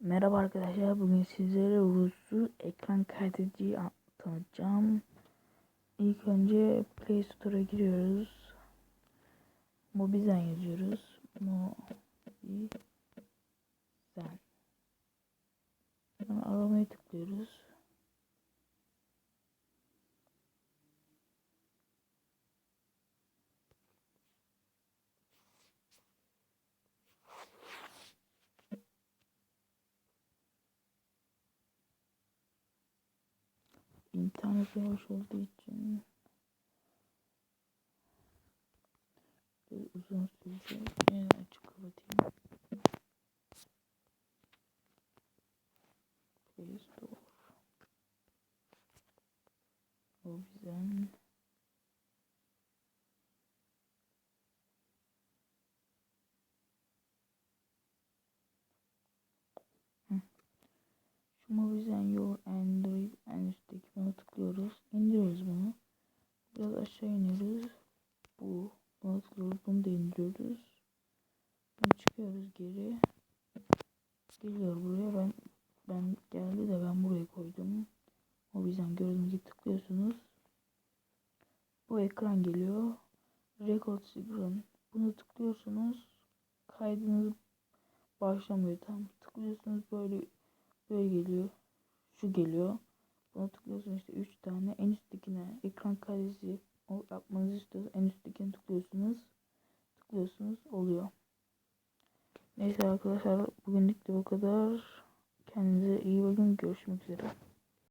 Merhaba arkadaşlar. Bugün sizlere Rus'u ekran kaydediciyi tanıtacağım. İlk önce Play Store'a giriyoruz. Mobizen yazıyoruz. Mobizen. Sonra aramaya tıklıyoruz. İnternet yavaş olduğu için bir uzun sürecek. Yine açık kapatayım. Play Store. Mobizen. Şu Mobizen Your Android en üstteki buna tıklıyoruz. İndiriyoruz bunu. İniyoruz. Bu. Tıklıyoruz. Bunu da indiriyoruz. Bunu çıkıyoruz geri. Geliyor buraya. Ben ben geldi de ben buraya koydum. Mobizen gördüğünüz gibi tıklıyorsunuz. Bu ekran geliyor. Record Screen. Bunu tıklıyorsunuz. Kaydınız başlamıyor. Tam tıklıyorsunuz böyle böyle geliyor. Şu geliyor. Buna tıklıyorsunuz işte 3 tane. En üsttekine ekran kaydesi o yapmanızı istiyoruz. En üsttekine tıklıyorsunuz. Tıklıyorsunuz oluyor. Neyse arkadaşlar bugünlük de bu kadar. Kendinize iyi bakın. Görüşmek üzere.